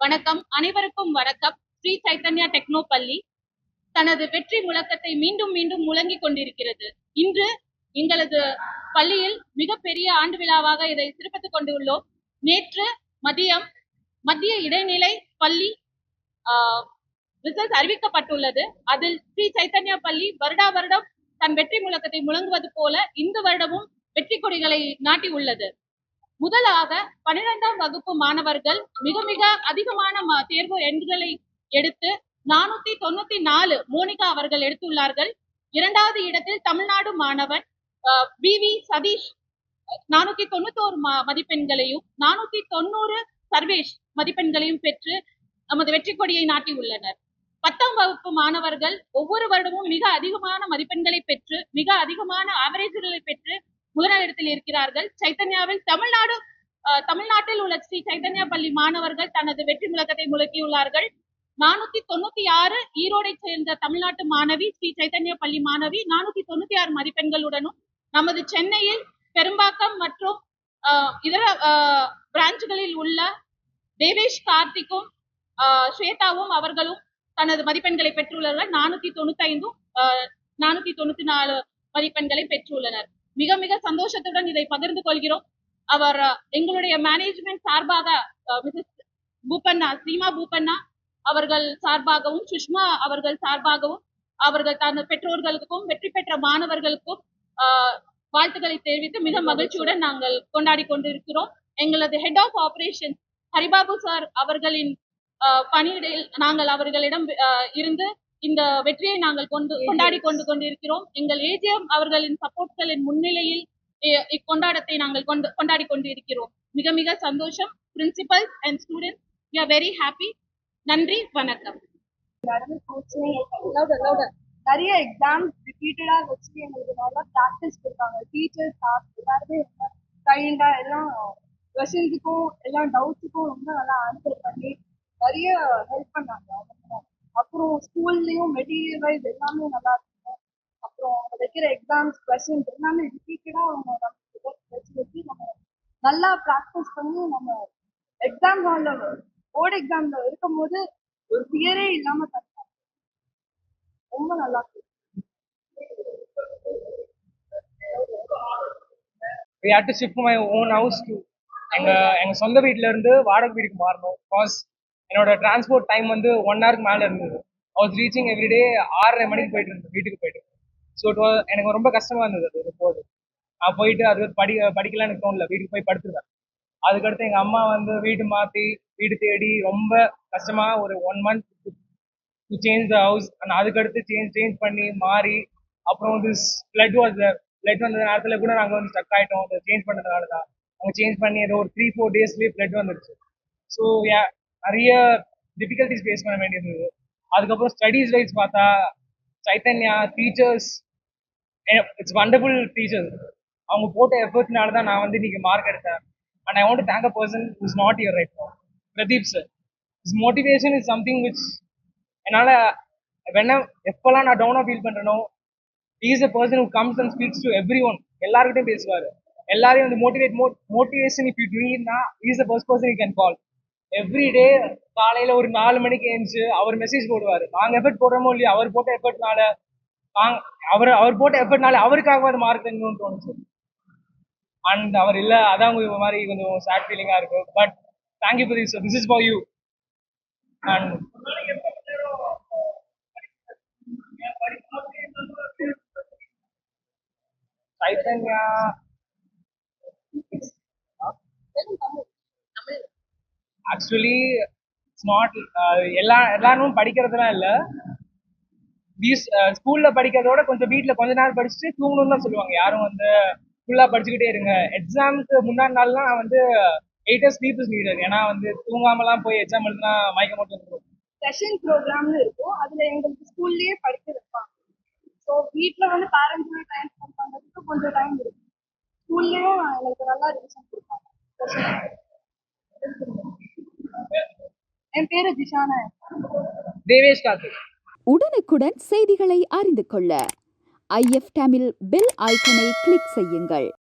வணக்கம். அனைவருக்கும் வணக்கம். ஸ்ரீ சைத்தன்யா டெக்னோ பள்ளி தனது வெற்றி முழக்கத்தை மீண்டும் மீண்டும் முழங்கிக் கொண்டிருக்கிறது. இன்று எங்களது பள்ளியில் மிகப்பெரிய ஆண்டு விழாவாக இதை சிறப்பித்துக் கொண்டுள்ளோம். நேற்று மதியம் மத்திய இடைநிலை பள்ளி ரிசல்ட் அறிவிக்கப்பட்டுள்ளது. அதில் ஸ்ரீ சைத்தன்யா பள்ளி வருடா வருடம் தன் வெற்றி முழக்கத்தை முழங்குவது போல இந்த வருடமும் வெற்றி கொடிகளை நாட்டி உள்ளது முதலாக பன்னிரெண்டாம் வகுப்பு மாணவர்கள் மிக மிக அதிகமான தேர்வு எண்களை எடுத்து நானூத்தி தொண்ணூத்தி நாலு மோனிகா அவர்கள் எடுத்துள்ளார்கள். இரண்டாவது இடத்தில் தமிழ்நாடு மாணவன் பி வி சதீஷ் நானூத்தி தொண்ணூத்தோரு மதிப்பெண்களையும் நானூத்தி தொண்ணூறு சர்வேஷ் மதிப்பெண்களையும் பெற்று நமது வெற்றி கொடியை நாட்டி உள்ளனர். பத்தாம் வகுப்பு மாணவர்கள் ஒவ்வொரு வருடமும் மிக அதிகமான மதிப்பெண்களை பெற்று மிக அதிகமான ஆவரேஜ்களை பெற்று முதலிடத்தில் இருக்கிறார்கள். சைத்தன்யாவில் தமிழ்நாடு அஹ், தமிழ்நாட்டில் உள்ள ஸ்ரீ சைதன்யா பள்ளி மாணவர்கள் தனது வெற்றி முழக்கத்தை முழக்கியுள்ளார்கள். நானூத்தி தொண்ணூத்தி ஆறு ஈரோடை சேர்ந்த தமிழ்நாட்டு மாணவி ஸ்ரீ சைதன்யா பள்ளி மாணவி நானூத்தி தொண்ணூத்தி ஆறு மதிப்பெண்களுடனும் நமது சென்னையில் பெரும்பாக்கம் மற்றும் இதர பிரான்ச்சுகளில் உள்ள தேவேஷ் கார்த்திக்கும் ஸ்வேதாவும் அவர்களும் தனது மதிப்பெண்களை பெற்றுள்ளார்கள் நானூத்தி தொண்ணூத்தி ஐந்தும் நானூத்தி தொண்ணூத்தி நாலு மதிப்பெண்களை பெற்றுள்ளனர். மிக மிக சந்தோஷத்துடன் இதை பகிர்ந்து கொள்கிறோம். அவர் எங்களுடைய மேனேஜ்மெண்ட் சார்பாக மிஸ்ஸஸ் பூபண்ணா சீமா பூபண்ணா அவர்கள் சார்பாகவும் சுஷ்மா அவர்கள் சார்பாகவும் அவர்கள் தனது பெற்றோர்களுக்கும் வெற்றி பெற்ற மாணவர்களுக்கும் ஆஹ், வாழ்த்துக்களை தெரிவித்து மிக மகிழ்ச்சியுடன் நாங்கள் கொண்டாடி கொண்டிருக்கிறோம். எங்களது head of operation Haribabu sir அவர்களின் ஆஹ், பணியிடையில் நாங்கள் அவர்களிடம் இருந்து இந்த வெற்றியை நாங்கள் கொண்டு கொண்டாடி கொண்டு கொண்டிருக்கிறோம். எங்கள் ஏஜிஎம் அவர்களின் சப்போர்ட்களின் முன்னிலையில் இ- இக்கொண்டாட்டத்தை நாங்கள் கொண்டு கொண்டாடி கொண்டிருக்கிறோம். மிக மிக சந்தோஷம். Principal and students we are very happy நன்றி வணக்கம். நிறைய எக்ஸாம்ஸ் ரிப்பீட்டடா வச்சு எங்களுக்கு நல்லா ப்ராக்டிஸ் கொடுத்தாங்க. டீச்சர்ஸ் ஸ்டாஃப் எல்லாருமே கைண்டா எல்லாம் கொஷின்ஸுக்கும் எல்லா டவுட்ஸுக்கும் ரொம்ப நல்லா ஆன்சர் பண்ணி நிறைய ஹெல்ப் பண்ணாங்க. ஸ்கூல்லையும் மெட்டீரியல் வைஸ் எல்லாமே நல்லா இருக்கும் அப்புறம் அவங்க வைக்கிற எக்ஸாம்ஸ் கொஷின்ஸ் எல்லாமே ரிப்பீட்டடா அவங்க நம்ம வச்சு வச்சு நம்ம நல்லா ப்ராக்டிஸ் பண்ணி நம்ம எக்ஸாம் ஹாலில் போர்டு எக்ஸாம்ல இருக்கும்போது ஒரு ஃபியரே இல்லாமல் தந்தாங்க ரொம்ப நல்லா we had to shift my own house to எங்க எங்க சொந்த வீட்ல இருந்து வாடகை வீட்டுக்கு மாறணும். பிகாஸ் என்னோட டிரான்ஸ்போர்ட் டைம் வந்து ஒன் ஹவருக்கு மேல இருந்தது. வாஸ் ரீச்சிங் எவ்ரிடே ஆறரை மணிக்கு போயிட்டு இருந்தேன் வீட்டுக்கு போயிட்டு. ஸோ எனக்கு ரொம்ப கஷ்டமா இருந்தது அது போது. நான் போயிட்டு அது படி படிக்கலாம்னு எனக்கு தோணல வீட்டுக்கு போய் படுத்துருவேன். அதுக்கடுத்து எங்கள் அம்மா வந்து வீடு மாற்றி வீடு தேடி ரொம்ப கஷ்டமா ஒரு one month to change the house and அதுக்கடுத்து சேஞ்ச் சேஞ்ச் பண்ணி மாறி அப்புறம் வந்து ஃப்ளட் வாஸ் ஃப்ளட் வந்த நேரத்தில் கூட நாங்கள் வந்து ஸ்டக் ஆகிட்டோம் அதை சேஞ்ச் பண்ணதுனால தான் நாங்கள் சேஞ்ச் பண்ணி ஏதோ ஒரு த்ரீ ஃபோர் டேஸ்லேயே ஃப்ளட் வந்துருச்சு. ஸோ நிறைய டிஃபிகல்ட்டிஸ் ஃபேஸ் பண்ண வேண்டியிருந்தது. அதுக்கப்புறம் ஸ்டடீஸ் வைஸ் பார்த்தா Chaitanya teachers it's wonderful teachers அவங்க போட்ட எஃபர்ட்னால தான் நான் வந்து இன்னைக்கு மார்க் எடுத்தேன். And I want thank a person is not your right Pradeep sir is motivation is something which என்னால் வேணா எப்போல்லாம் நான் டவுனாக feel பண்ணுறனோ is a person who comes and speaks to everyone எல்லாருக்கிட்டையும் பேசுவார். எல்லாரையும் வந்து motivate mo motivation if you do is a first person you can call every day காலையில் ஒரு நாலு மணிக்கு எழுந்துச்சு அவர் மெசேஜ் போடுவார். நாங்கள் எஃபர்ட் போடுறோமோ இல்லையா அவர் போட்ட எஃபர்ட்னால அவர் அவர் போட்ட எஃபர்ட்னால அவருக்காக அது மார்க் தங்கணும்னு தோணுச்சு. அண்ட் அவர் இல்லை அதான் உங்களுக்கு மாதிரி கொஞ்சம் சேட் ஃபீலிங்காக இருக்கு. But thank you for this this is for you and Chaitanya actually it's not எல்லா எல்லாரும் படிக்கிறதுலாம் இல்லை. வீஸ் ஸ்கூல்ல படிக்கிறதோட கொஞ்சம் வீட்டில் கொஞ்ச நேரம் படிச்சுட்டு தூங்கணும்னு தான் சொல்லுவாங்க. யாரும் வந்து ஃபுல்லாக படிச்சுக்கிட்டே இருங்க. எக்ஸாமுக்கு முன்னாடி நாள்லாம் நான் வந்து eight hours sleep is needed ஏன்னா வந்து தூங்காமலாம் போய் எக்ஸாம் எழுதுனா மயக்க மட்டும் இருக்கும் செஷன் ப்ரோக்ராம்னு இருக்கும். அதுல எங்களுக்கு ஸ்கூல்லயே படிக்க வைப்பாங்க. ஸோ வீட்ல வந்து பேரண்ட்ஸுமே டைம் ஸ்பெண்ட் பண்ணுறதுக்கு கொஞ்சம் டைம் இருக்கும். ஸ்கூல்லயும் எங்களுக்கு நல்லா ரிவிஷன் கொடுப்பாங்க. என் பேரு ஜிஷானா. தேவேஷ் கார்த்திக். உடனுக்குடன் செய்திகளை அறிந்து கொள்ள ஐஎஃப் தமிழ் பெல் ஐக்கனை கிளிக் செய்யுங்கள்.